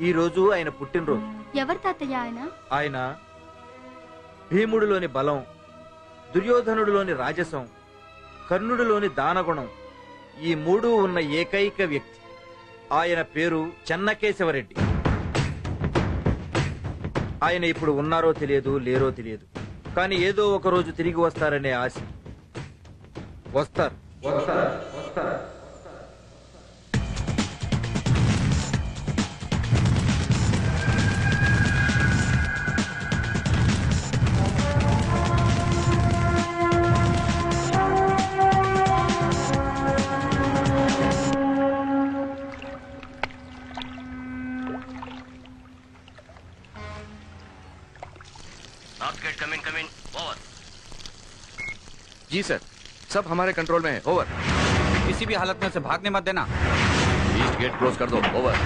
ఈ రోజు ఆయన పుట్టినరోజు. ఎవరు తాతయ్య ఆయన? ఆయన భీముడిలోని బలం దుర్యోధనుడిలోని రాజసం కర్ణుడిలోని దానగుణం ఈ మూడు ఉన్న ఏకైక వ్యక్తి. ఆయన పేరు చెన్నకేశవరెడ్డి. ఆయన ఇప్పుడు ఉన్నారో తెలియదు లేరో తెలియదు. కానీ ఏదో ఒక రోజు తిరిగి వస్తారనే ఆశ. వస్తారు వస్తారు వస్తారు. सब हमारे कंट्रोल में है. ओवर किसी भी हालत में उसे भागने मत देना. ईस्ट गेट क्लोज कर दो. ओवर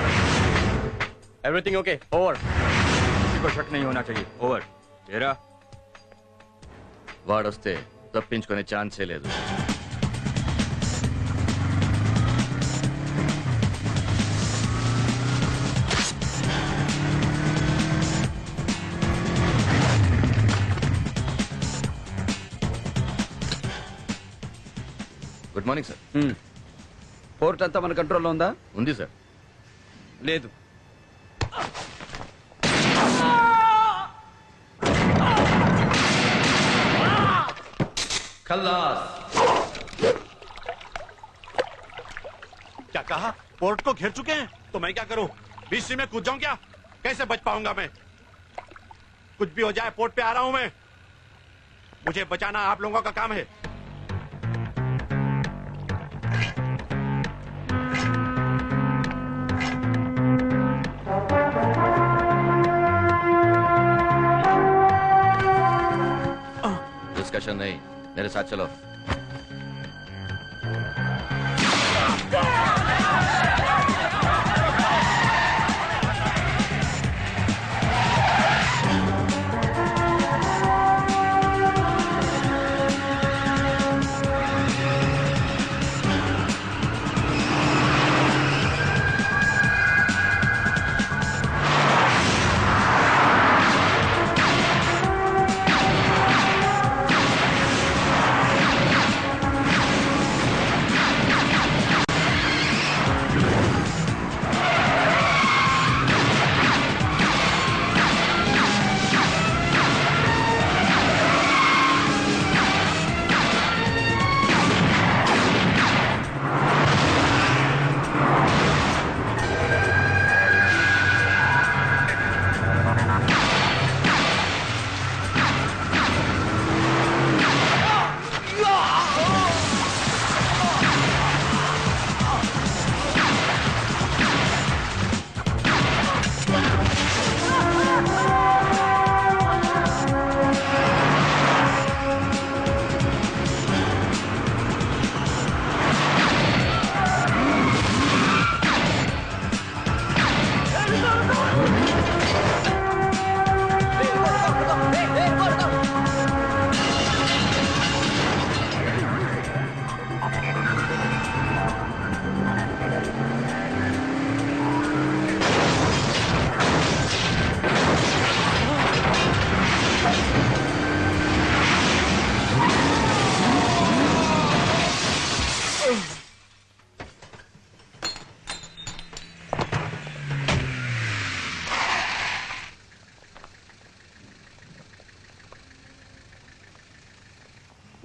एवरीथिंग ओके ओवर किसी को शक नहीं होना चाहिए. ओवर तेरा. वार्ड वस्ते सब पिंच को चाँद से ले दो. గుడ్ మార్నింగ్ సార్ పోర్ట్ అంతా మన కంట్రోల్లో ఉందా ఉంది సార్ లేదు क्या कहा पोर्ट को घेर चुके हैं तो मैं क्या करूं बीच में कूद जाऊं क्या कैसे बच पाऊंगा मैं कुछ भी हो जाए पोर्ट पे आ रहा हूं मैं मुझे बचाना आप लोगों का काम है डिस्कशन नहीं मेरे साथ चलो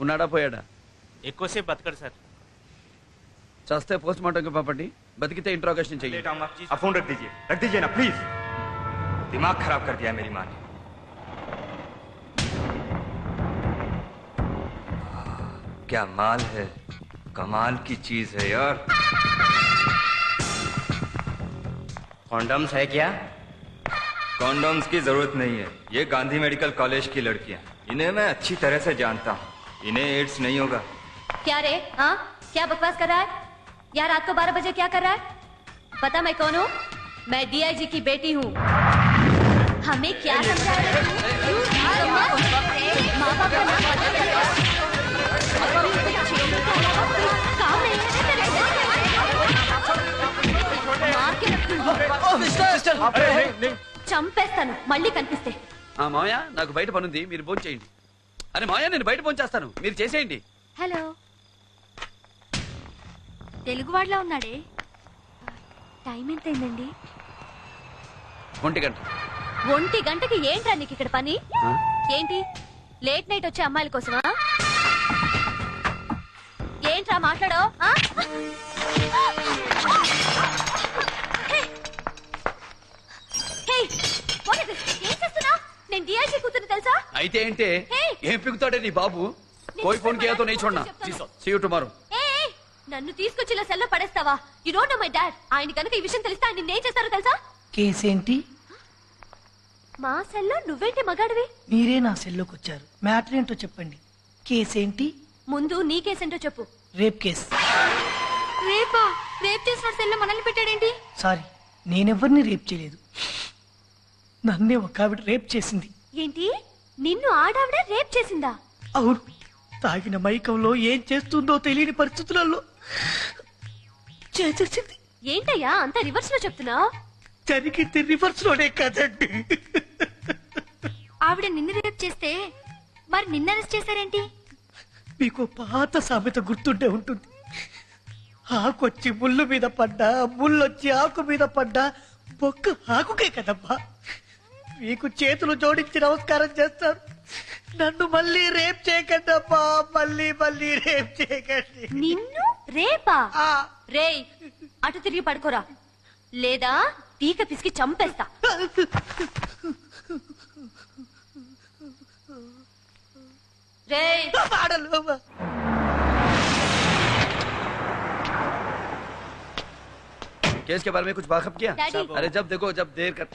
ఉన్నాడా పోయాడా ఎక్కువసేపు బతకడు సార్ చస్తే పోస్ట్ మార్టంకి పంపండి బతికితే ఇంట్రోగేషన్ చెయ్యి लेट आऊंगा आप फोन रख दीजिए रख दीजिए ना प्लीज दिमाग खराब कर दिया मेरी माँ ने क्या माल है कमाल की चीज है यार कॉन्डम्स है क्या कॉन्डोम्स की जरूरत नहीं है ये गांधी मेडिकल कॉलेज की लड़कियां इन्हें मैं अच्छी तरह से जानता हूँ इन्हें एड्स नहीं होगा क्या रे हाँ क्या बकवास कर रहा है यार रात को बारह बजे क्या कर रहा है पता मैं कौन हूँ मैं डीआईजी की बेटी हूँ हमें क्या समझा रहे हो? माँ बाप का नाम पता नहीं है? अपनी बच्ची के अलावा कोई काम नहीं है तेरे मार के रखूंगी చంపేస్తాను మళ్ళీ కనిపిస్తే ఆ మావయ్య నాకు బయట పనుంది మీరు భోజనం చేయండి అరే మావయ్య నేను బయట భోజనం చేస్తాను మీరు చేసేయండి. హలో. తెలుగు వాడిలా ఉన్నాడే? టైం ఎంత అయిందండి ఒంటి గంట. ఒంటి గంటకి ఏంట్రా నీకు ఇక్కడ పని? ఏంటి? లేట్ నైట్ వచ్చే అమ్మాయిల కోసమా? ఏంట్రా మాట్లాడో ఏం నేను డిఐజీ కూతురు తెలుసా? అయితే ఏంటే? Hey! ఏం పిగుతాడే నీ బాబు? కోయి ఫోన్ కేతో నీ చూడనా? సీ యూ టుమారో ఏ నన్ను తీసుకొచ్చి ఇలా సెల్లో పడేస్తావా? You don't know my dad ఆయన కనుక ఈ విషయం తెలిస్తే ఆయన నిన్నేం చేస్తారో తెలుసా? కేసేంటి? మా సెల్లో నువ్వేంటి మగాడివి? మీరే నా సెల్లోకి వచ్చారు. మ్యాటర్ ఏంటో చెప్పండి. కేసేంటి? ముందు నీ కేసేంటో చెప్పు. Rape case. రేపా? రేప్ చేసిన సెల్లో మనల్ని పెట్టాడేంటి? సారీ నేనెవరిని రేప్ చేయలేదు. నన్నే ఒక ఆవిడ రేప్ చేసింది. ఏంటి? నిన్ను ఆడావిడ రేప్ చేసిందా? అవును. తాగిన మైకంలో ఏం చేస్తుందో తెలియని పరిస్థితులలో చేసేసింది ఏంటయ్యా? అంత రివర్స్లో చెప్తున్నా? జరిగింది రివర్స్లోనే కదండి. ఆవిడ నిన్ను రేప్ చేస్తే మరి నిన్న అరెస్ట్ చేశారేంటి? మీకు పాత సామెత గుర్తుండే ఉంటుంది. ఆకొచ్చి ముళ్ళు మీద పడ్డా ముళ్ళొచ్చి ఆకు మీద పడ్డా బొక్క ఆకుకే కదమ్మా. మీకు చేతులు జోడించి నమస్కారం చేస్తారు నన్ను మళ్ళీ రేప్ చేయకండి అమ్మా మళ్ళీ మళ్ళీ రేప్ చేయకండి నిన్ను రేపా ఆ, రేయ్ అటు తిరిగి పడుకోరా లేదా పీక పిసికి చంపేస్తా రేయ్ పాడలు केस के बारे में कुछ वाकफ किया Daddy. अरे जब देखो जब देर कर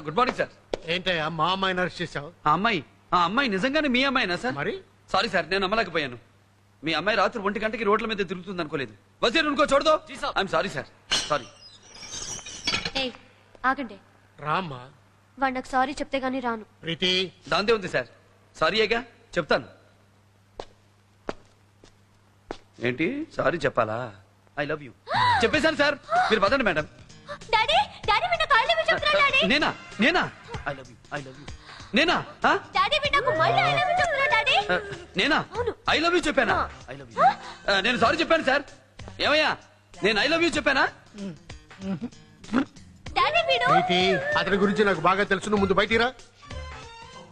గుడ్ మార్నింగ్ సార్ ఏంటయ్యా మా అమ్మాయిని అరెస్ట్ చేశావు? ఆ అమ్మాయి ఆ అమ్మాయి నిజంగానే మీ అమ్మాయినా సార్? మరి? సారీ సార్ నేను నమ్మలేకపోయాను. మీ అమ్మాయి రాత్రి ఒంటి గంటకి రోడ్ల మీద తిరుగుతుంది అనుకోలేదు. వజీర్ ఉనుకో చూడదో. ఐఎమ్ సారీ సార్ సారీ ఏయ్ ఆగండి. రామ్మా. వాడు నాకు సారీ చెప్తే గానీ రాను. ప్రీతి. దాంతే ఉంది సార్ సారీ ఏగా? చెప్తాను. ఏంటి? సారీ చెప్పాలా? ఐ లవ్ యూ చెప్పేశాను సార్ మీరు పదండి మేడం డాడీ డాడీ వీడు కాళ్ళు మీద చెప్తున్నా డాడీ నేనా? నేనా? I love you I love you నేనా? ఆ? డాడీ నాకు మళ్ళీ ఐ లవ్ యూ చెప్తున్నా డాడీ? ఆ, నేనా? అవును. ఐ లవ్ యూ చెప్పానా? ఐ లవ్ యూ నేను సారీ చెప్పాను సార్ ఏమయ్యా? నేను ఐ లవ్ యూ చెప్పానా? డాడీ వీడు ప్రీతి అతని గురించి నాకు బాగా తెలుసు. నువ్వు ముందు బయటిరా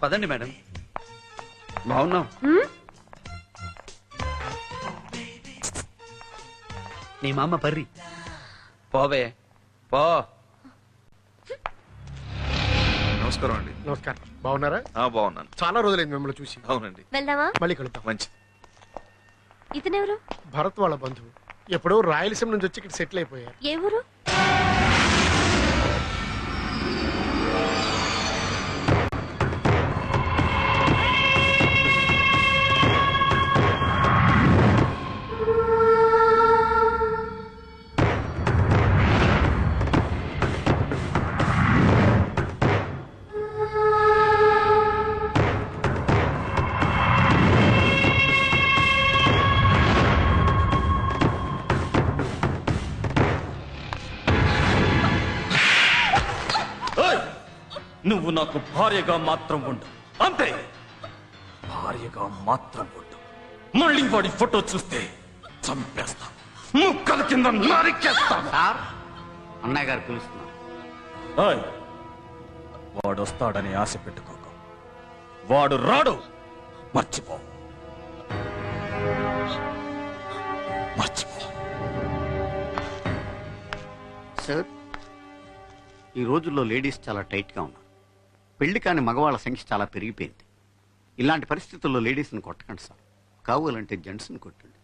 పదండి మేడం. బాగున్నాం. హ్మ్? నీ మామ పర్రి. పోవే. పో. నమస్కారం అండి. నమస్కారం. బాగున్నారా? ఆ, బాగున్నాను. చాలా రోజులైంది మిమ్మల్ని చూసి. అవునండి. వెళ్దామా? మళ్ళీ కలుద్దాం. మంచి ఇతనెవరు? భరత్ వాళ్ళ బంధువు. ఎప్పుడో రాయలసీమ నుంచి వచ్చి ఇక్కడ సెటిల్ అయిపోయారు. ఏ ఊరు? నాకు భార్యగా మాత్రం ఉండు. అంతే. భార్యగా మాత్రం ఉండు. మళ్ళీ వాడి ఫోటో చూస్తే చంపేస్తా. ముక్కల కింద నరికేస్తా. సార్ అన్నయ్య గారు పిలుస్తున్నారు. వాడు వస్తాడని ఆశ పెట్టుకోక. వాడు రాడు. మర్చిపో. మర్చిపో. సార్ ఈ రోజుల్లో లేడీస్ చాలా టైట్గా ఉన్నారు. పెళ్ళి కాని మగవాళ్ళ సంఖ్య చాలా పెరిగిపోయింది. ఇలాంటి పరిస్థితుల్లో లేడీస్ని కొట్టకండి సార్. కావాలంటే జెంట్స్ని కొట్టండి.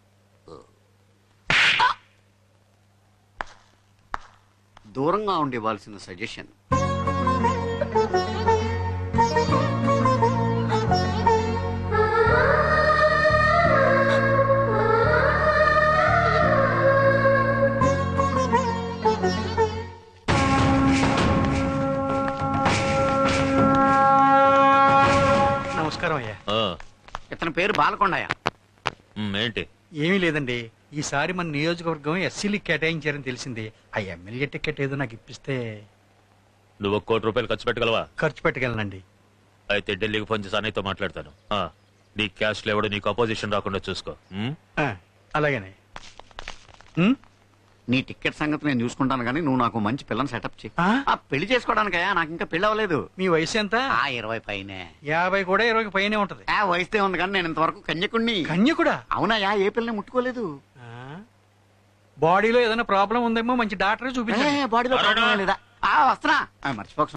దూరంగా ఉండేవాల్సిన సజెషన్ ఇతని పేరు బాలకొండయ్య. ఏంటి? ఏమీ లేదండి. ఈసారి మన నియోజకవర్గం ఎస్సీలకి కేటాయించారని తెలిసింది. ఆ ఎమ్మెల్యే టికెట్ ఏదో నాకు ఇప్పిస్తే నువ్వు ఒక కోటి రూపాయలు ఖర్చు పెట్టగలవా? ఖర్చు పెట్టగలనండి. అయితే ఢిల్లీకి ఫోన్ చేసి అన్నయ్యతో మాట్లాడతాను. ఆ, నీ క్యాష్ లేవడు నీకు అపోజిషన్ రాకుండా చూసుకో. ఉం? ఆ, అలాగనే. ఉమ్, నీ టికెట్ సంగతి నేను చూసుకుంటాను కానీ నువ్వు నాకు మంచి పిల్లని సెటప్ చేయి ఆ? ఆ పెళ్ళి చేసుకోవడానికయ్యా నాకు ఇంకా పెళ్ళి అవ్వలేదు. మీ వయసు ఎంత? ఆ ఇరవై పైనే. యాభై కూడా ఇరవైకి పైనే ఉంటది. ఆ వయసుదే ఉంది కానీ నేను ఇంతవరకు కన్యకుణ్ణి. కన్యకుడా? అవునయ్యా ఏ పిల్లని ముట్టుకోలేదు. ఆ, బాడీలో ఏదైనా ప్రాబ్లం ఉందేమో మంచి డాక్టర్ ఏ, చూపించండి బాడీలో ప్రాబ్లం లేదా? ఆ, వస్తున్నా. ఆ, మర్చిపోక.